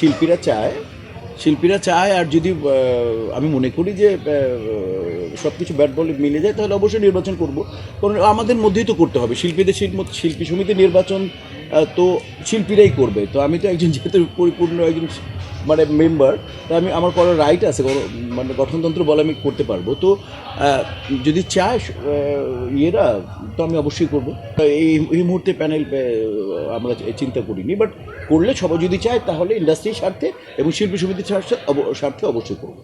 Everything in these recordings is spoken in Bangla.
শিল্পীরা চায় শিল্পীরা চায় আর যদি আমি মনে করি যে সব কিছু ব্যাট বল মিলে যায়, তাহলে অবশ্যই নির্বাচন করব। কারণ আমাদের মধ্যেই তো করতে হবে। শিল্পীদের শিল্প- শিল্পী সমিতি নির্বাচন তো শিল্পীরাই করবে। তো আমি তো একজন যেহেতু পরিপূর্ণ একজন মানে মেম্বার তো আমি, আমার করার রাইট আছে মানে গঠনতন্ত্র বলে আমি করতে পারব। তো যদি চায় ইয়েরা, তো আমি অবশ্যই করব। এই এই মুহূর্তে প্যানেল আমরা চিন্তা করিনি বাট করলে সবাই যদি চায়, তাহলে ইন্ডাস্ট্রির স্বার্থে এবং শিল্পী সমিতির স্বার্থে অবশ্যই করব।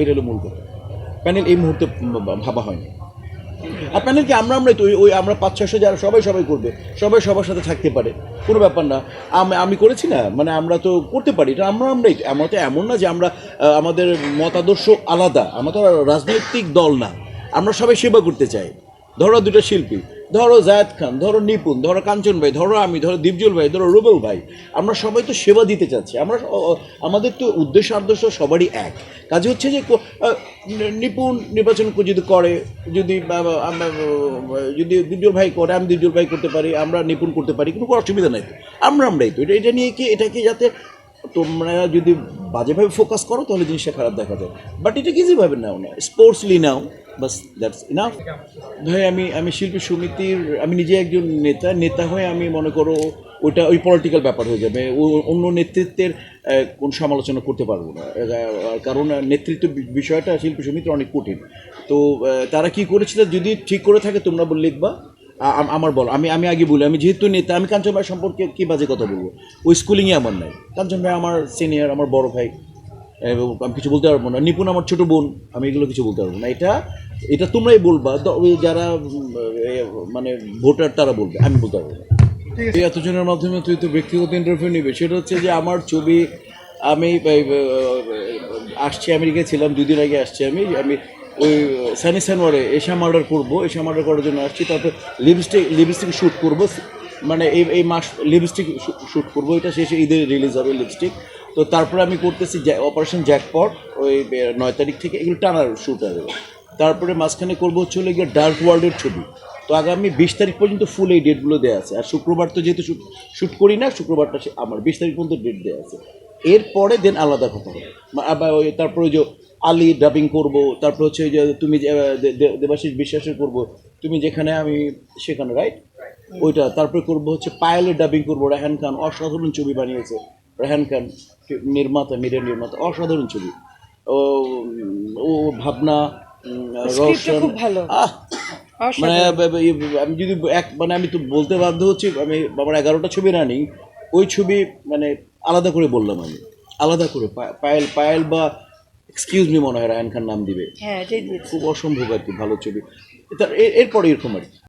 এটা হলো মূল কথা। প্যানেল এই মুহূর্তে ভাবা হয়নি। প্যানেল কি? আমরা আমরাই তো ওই- আমরা পাঁচ ছশো যারা সবাই সবাই করবে। সবাই সবার সাথে থাকতে পারে। কোনো ব্যাপার না। আমি আমি করেছি না। মানে আমরা তো করতে পারি। এটা আমরা, আমরাই। আমরা তো এমন না যে আমরা আমাদের মতাদর্শ আলাদা। আমরা তো রাজনৈতিক দল না। আমরা সবাই সেবা করতে চাই। ধরো দুটো শিল্পী। ধরো জায়দ খান, ধরো নিপুণ, ধরো কাঞ্চন ভাই, ধরো আমি, ধরো দীপজল ভাই, ধরো রুবেল ভাই, আমরা সবাই তো সেবা দিতে চাচ্ছি। আমরা আমাদের তো উদ্দেশ্য, আদর্শ সবারই এক। কাজে হচ্ছে যে নিপুণ নির্বাচন যদি করে, যদি যদি দীপজল ভাই করে, আমি দীপজল ভাই করতে পারি, আমরা নিপুণ করতে পারি, কোনো অসুবিধা নাই আমরা, আমরাই তো। এটা এটা নিয়ে কি এটাকে যাতে তোমরা যদি বাজেভাবে ফোকাস করো, তাহলে জিনিসটা খারাপ দেখা যায়। বাট এটা ইজিভাবে নাও না? স্পোর্টসলি নাও। বাস দ্যাটস ইনাফ ভাই আমি আমি শিল্পী সমিতির, আমি নিজে একজন নেতা নেতা হয়ে আমি মনে করো ওইটা ওই পলিটিক্যাল ব্যাপার হয়ে যাবে। অন্য নেতৃত্বের কোন সমালোচনা করতে পারব না। কারণ নেতৃত্ব বিষয়টা শিল্পী সমিতির অনেক কঠিন। তো তারা কি করেছিল? যদি ঠিক করে থাকে, তোমরা বল, লিখবা। আমার বল, আমি আমি আগে বলি, আমি যেহেতু নেতা, আমি কাঞ্চন ভাই সম্পর্কে কি বাজে কথা বলব? ওই স্কুলিংয়ে আমার নাই। কাঞ্চন ভাই আমার সিনিয়র আমার বড় ভাই। আমি কিছু বলতে পারব না। নিপুণ আমার ছোট বোন আমি এগুলো কিছু বলতে পারব না। এটা এটা তোমরাই বলবা যারা মানে ভোটার তারা বলবে আমি বলতে পারব না। এই এতজনের মাধ্যমে তুই তো ব্যক্তিগত ইন্টারভিউ নিবে। সেটা হচ্ছে যে আমার ছবি আমি আসছি আমেরিকায় ছিলাম দুদিন আগে আসছি আমি আমি ওই সানি সানোয়ারে এশা মার্ডার করব এশা মার্ডার করার জন্য আসছি তারপর লিপস্টিক লিপস্টিক শ্যুট করব মানে এই এই মাস লিপস্টিক শ্যুট করব এটা শেষে ঈদে রিলিজ হবে লিপস্টিক। তো তারপরে আমি করতেছি অপারেশন জ্যাকপট ওই নয় তারিখ থেকে এগুলো টানার শ্যুট হবে তারপরে মাঝখানে করব হচ্ছে হলো গিয়ে ডার্ক ওয়ার্ল্ডের ছবি। তো আগামী বিশ তারিখ পর্যন্ত ফুল এই ডেটগুলো দেওয়া আছে। আর শুক্রবার তো যেহেতু শ্যুট শ্যুট করি না শুক্রবারটা আমার বিশ তারিখ পর্যন্ত ডেট দেওয়া আছে। এরপরে দেন আলাদা কথা হবে। আবার ওই তারপরে ওই যে আলি ডাবিং করব তারপর হচ্ছে ওই যে তুমি দেবাশিস বিশ্বাসের করব। তুমি যেখানে আমি সেখানে রাইট ওইটা। তারপরে করব হচ্ছে পায়েলের ডাবিং করব রেহান খান। অসাধারণ ছবি বানিয়েছে। রেহান খান নির্মাতা মিডিয়া নির্মাতা অসাধারণ ছবি। ও ও ভাবনা। আহ! মানে আমি যদি এক মানে আমি তো বলতে বাধ্য হচ্ছি আমি আমার এগারোটা ছবি রানি ওই ছবি মানে আলাদা করে বললাম আমি। আলাদা করে পায়েল পায়েল বা এক্সকিউজ মি মনে হয় রায়ন খান নাম দিবে। হ্যাঁ খুব অসম্ভব আর কি ভালো ছবি। এর- এরপরে এরকম আর কি।